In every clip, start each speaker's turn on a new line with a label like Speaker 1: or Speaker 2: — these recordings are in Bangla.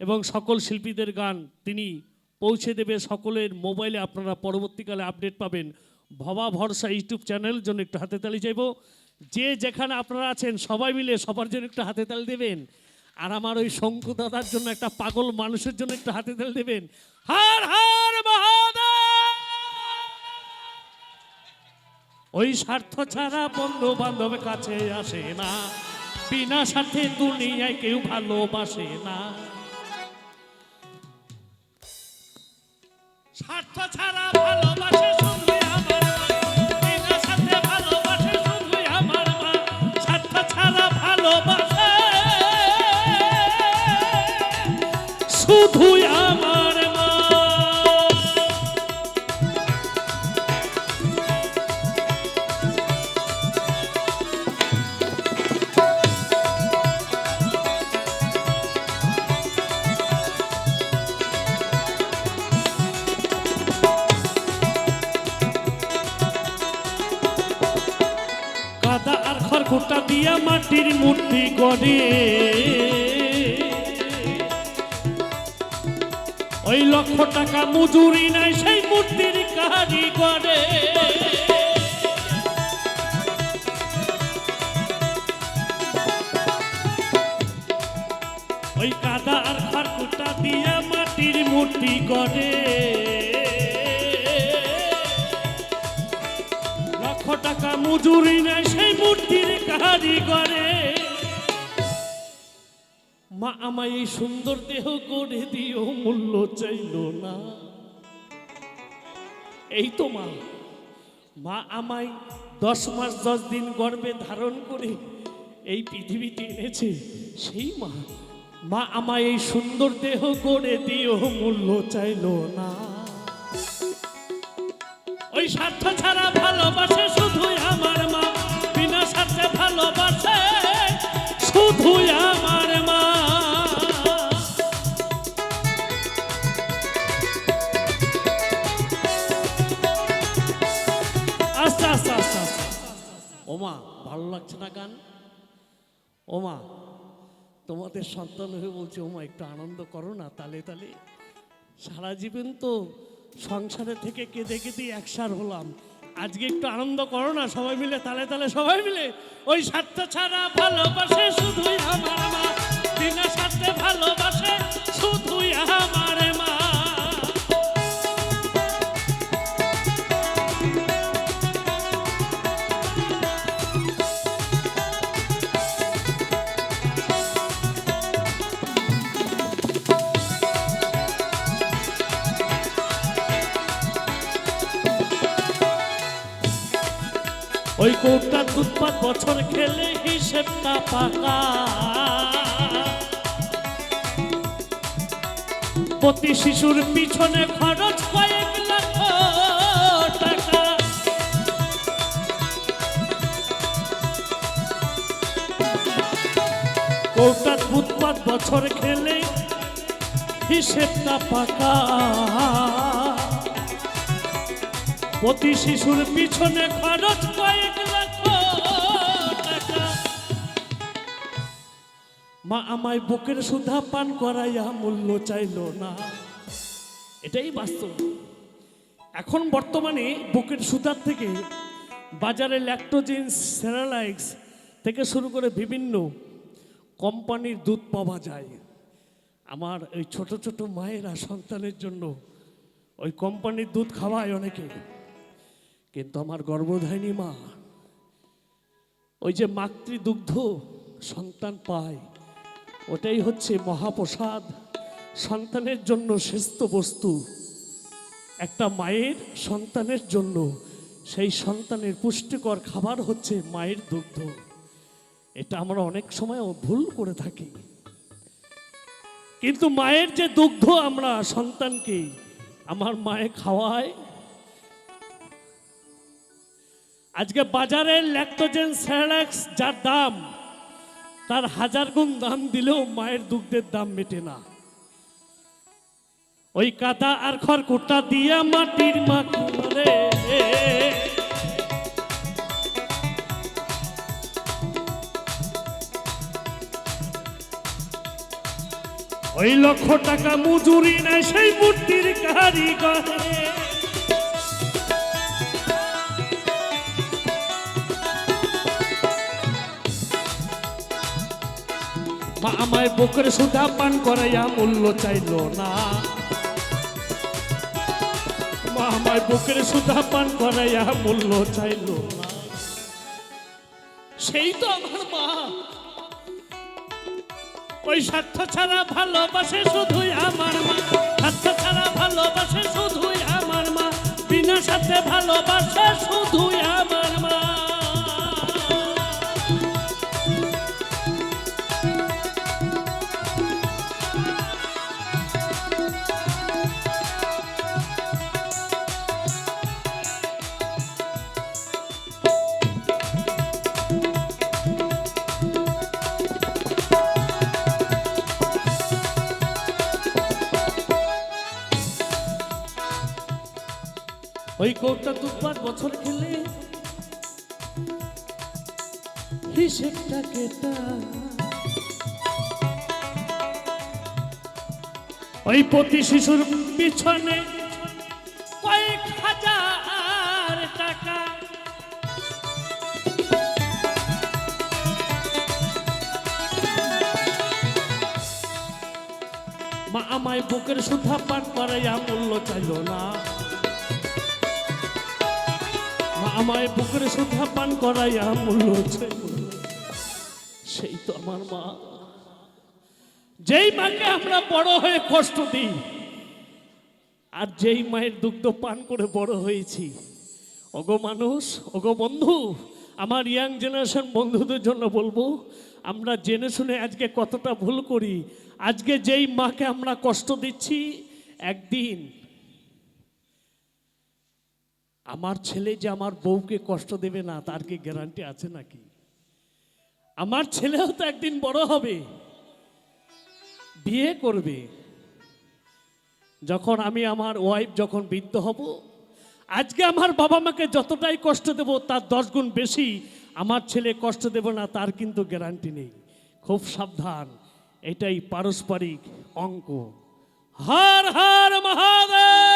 Speaker 1: এবং সকল শিল্পীদের গান তিনি পৌঁছে দেবে সকলের মোবাইলে। আপনারা পরবর্তীকালে আপডেট পাবেন ভবা ভরসা ইউটিউব চ্যানেল, জন্য একটু হাতে তালি চাইব। যে যেখানে আপনারা আছেন, সবাই মিলে সবার জন্য একটু হাতে তালি দেবেন। আর আমার ওই শঙ্কু দাদার জন্য একটা পাগল মানুষের জন্য একটু হাতে তালি দেবেন। হার হার ওই স্বার্থ ছাড়া বন্ধু বান্ধব কাছে আসে না। বিনা স্বার্থে দুনিয়ায় কেউ ভালোবাসে না। স্বার্থ ছাড়া ভালোবাসে শুধুই আমার। বিনা সাথে ভালোবাসে শুধুই আমার। স্বার্থ ছাড়া ভালোবাসে শুধুই আমার দিয়া মাটির মূর্তি গড়ে। ওই লক্ষ টাকা মজুরি নাই, সেই মূর্তির কারি করে ওই কাদা আর খড়কুটা দিয়া মাটির মূর্তি গড়ে। টাকা মজুরি নেয় সেই মূর্তির কারিগরে। মা আমায় এই সুন্দর দেহ করে দিও মূল্য চাইল না। এই তো মা। মা আমায় দশ মাস, দশ দিন গর্ভে ধারণ করে এই পৃথিবীতে এনেছে। সেই মা। মা আমায় এই সুন্দর দেহ করে দিও মূল্য চাইল না। ওই স্বার্থ ছাড়া আস্তে আস্তে আস্তে আস্তে ওমা, ভালো লাগছে না গান? ওমা, তোমাদের সন্তান হয়ে বলছে, ওমা, একটু আনন্দ করো না, তালে তালে। সারা জীবন তো সংসারে থেকে কেঁদে কেঁদে একসার হলাম। আজকে একটু আনন্দ করো না, সবাই মিলে, তালে তালে সবাই মিলে। ওই স্বার্থ ছাড়া ভালোবাসে শুধুই আমার মা। বিনা স্বার্থে ভালোবাসে শুধুই আমার ওই কৌটার উৎপাদ বছর খেলে হিসেবটা পাকা? প্রতি শিশুর পিছনে খরচ কয়েক লক্ষ টাকা। কৌটার উৎপাদ বছর খেলে হিসেবটা পাকা? প্রতি শিশুর পিছনে খরচ কয়েক টাকা। মা আমায় বুকের সুধা পান করাইয়া মূল্য চাইল না। এটাই বাস্তব। এখন বর্তমানে বুকের সুতার থেকে বাজারে ল্যাক্টোজিন, সেরালাইক্স থেকে শুরু করে বিভিন্ন কোম্পানির দুধ পাওয়া যায়। আমার ওই ছোট ছোট মায়েরা সন্তানের জন্য ওই কোম্পানির দুধ খাওয়ায় অনেকে। কিন্তু আমার গর্ভধারিণী মা? ওই যে মাতৃদুগ্ধ সন্তান পায়, ওটাই হচ্ছে মহাপ্রসাদ। সন্তানের জন্য শ্রেষ্ঠ বস্তু। একটা মায়ের সন্তানের জন্য সেই সন্তানের পুষ্টিকর খাবার হচ্ছে মায়ের দুগ্ধ। এটা আমরা অনেক সময় ভুল করে থাকি। কিন্তু মায়ের যে দুগ্ধ আমরা সন্তানকে আমার মায়ে খাওয়ায় আজকে বাজারে ল্যাক্টোজেন স্যালাক্স যার দাম, তার হাজার গুণ দাম দিলেও মায়ের দুগ্ধের দাম মেটে না। ওই কাদা আর খড়কুটা দিয়া মাটির মাকুরে ওই লক্ষ টাকা মজুরি নেয় সেই মূর্তির কারিগরে। মা আমায় বুকের সুধা পান করাইয়া মূল্য চাইল না। মা আমায় বুকের সুধা পান করাইয়া মূল্য চাইল না। সেই তো আমার মা। ওই স্বার্থ ছাড়া ভালোবাসে শুধুই আমার মা। স্বার্থ ছাড়া ভালোবাসে শুধুই আমার মা। বিনা সাথে ভালোবাসে শুধুই আমার ওই কোটা দু পাঁচ বছর খেলে হিসেবটা কেটা? ওই প্রতি শিশুর পিছনে কয়েক হাজার টাকা। মা আমায় বুকের সুধা পান করাইয়া মূল্য চাইল না। আমায় বুকের সুধা পান করাইয়া মূল্য। সেই তো আমার মা যেই মাকে আমরা বড় হয়ে কষ্ট দিই, আর যেই মায়ের দুগ্ধ পান করে বড় হয়েছি, ওগো মানুষ, ওগো বন্ধু, আমার ইয়াং জেনারেশন বন্ধুদের জন্য বলব, আমরা জেনে শুনে আজকে কতটা ভুল করি, আজকে যেই মাকে আমরা কষ্ট দিচ্ছি, একদিন আমার ছেলে যে আমার বউকে কষ্ট দেবে না, তার কি গ্যারান্টি আছে নাকি? আমার ছেলেও তো একদিন বড় হবে। বিয়ে করবে। যখন আমি আমার ওয়াইফ যখন বৃদ্ধ হব, আজকে আমার বাবা মাকে যতটাই কষ্ট দেব, তার দশ গুণ বেশি আমার ছেলে কষ্ট দেব না, তার কিন্তু গ্যারান্টি নেই। খুব সাবধান, এটাই পারস্পরিক অঙ্ক। হার হার মহাদেব!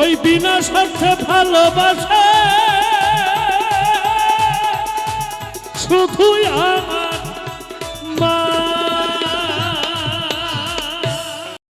Speaker 1: ওই বিনা স্বার্থে ভালোবাসে। শুধুই আমার